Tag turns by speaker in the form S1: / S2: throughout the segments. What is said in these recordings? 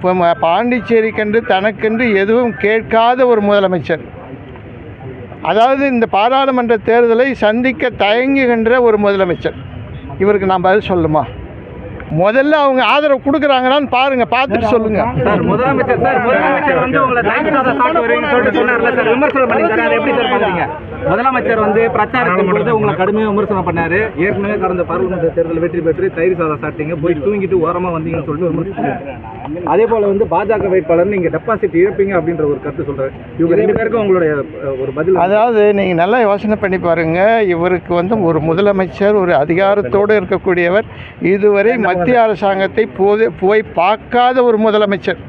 S1: இப்போ பாண்டிச்சேரிக்கென்று தனக்கென்று எதுவும் கேட்காத ஒரு முதலமைச்சர். அதாவது இந்த பாராளுமன்ற தேர்தலை சந்திக்க தயங்குகின்ற ஒரு முதலமைச்சர். இவருக்கு நான் பதில் சொல்லுமா? முதல்ல அவங்க ஆதரவு கொடுக்குறாங்களான்னு பாருங்க பார்த்துட்டு சொல்லுங்க. சார்
S2: முதலமைச்சர் சார் முதலமைச்சர் வந்து உங்களை தயவு சாதம் சாப்பிட்டு வரீங்கன்னு சொல்லிட்டு சொன்னார்ல சார் விமர்சனம் பண்ணிருக்காரு அதை எப்படி சார் பாக்குறீங்க? முதலமைச்சர் வந்து பிரச்சாரத்தின் பொழுது உங்களை கடுமையாக விமர்சனம் பண்ணாரு. ஏற்கனவே கடந்த பாராளுமன்ற தேர்தல் வெற்றி பெற்று தயிர் சாதம் சாப்பிட்டீங்க போய் தூங்கிட்டு ஓரமா வந்தீங்கன்னு சொல்லிட்டு விமர்சனம் அதே போல வந்து பாஜக வேட்பாளர் நீங்க டெபாசிட் இழப்பீங்க அப்படின்ற ஒரு கருத்து சொல்றாரு. இவங்க ரெண்டு பேருக்கும் உங்களுடைய ஒரு பதில் அதாவது
S1: நீங்கள் நல்லா யோசனை பண்ணி பாருங்க இவருக்கு வந்து ஒரு முதலமைச்சர் ஒரு அதிகாரத்தோடு இருக்கக்கூடியவர் இதுவரை மத்திய அரசாங்கத்தை போது போய் பார்க்காத ஒரு முதலமைச்சர்.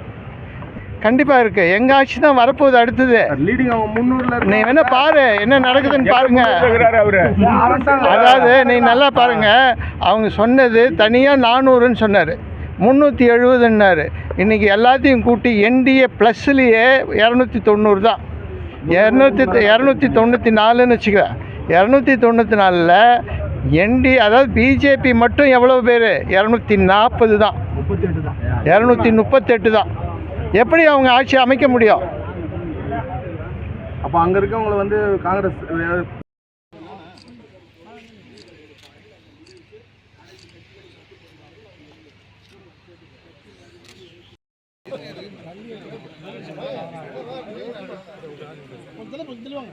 S1: கண்டிப்பாக இருக்கு. எங்க ஆட்சி தான் வரப்போகுது அடுத்தது.
S3: லீடிங் அவங்க முன்னூறுல நீ வேணா
S1: பாரு. என்ன நடக்குதுன்னு பாருங்க.
S3: அதாவது நீ
S1: நல்லா பாருங்க. அவங்க சொன்னது தனியாக நானூறுன்னு சொன்னார். முந்நூற்றி எழுபதுன்னாரு இன்றைக்கி எல்லாத்தையும் கூட்டி என்டிஏ ப்ளஸ்லேயே இரநூத்தி தொண்ணூறு தான். இரநூத்தி இரநூத்தி தொண்ணூற்றி நாலுன்னு வச்சுக்க. இரநூத்தி தொண்ணூற்றி நாலில் என்டி அதாவது பிஜேபி மட்டும் எவ்வளோ பேர்? இரநூத்தி நாற்பது தான். இரநூத்தி முப்பத்தெட்டு தான். எப்படி அவங்க ஆட்சி அமைக்க முடியும்?
S3: அப்போ அங்கே இருக்கவங்கள வந்து காங்கிரஸ் கொஞ்சம்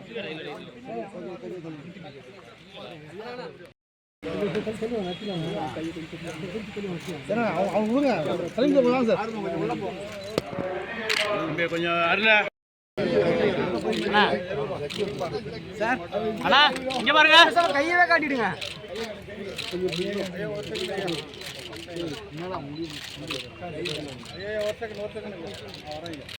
S3: கொஞ்சம் அவங்க விடுங்க கிளம்பி போகலாம் சார் கொஞ்சம் அருள சார் அண்ணா
S4: இங்க பாருங்க. சார் கையவே காட்டிடுங்க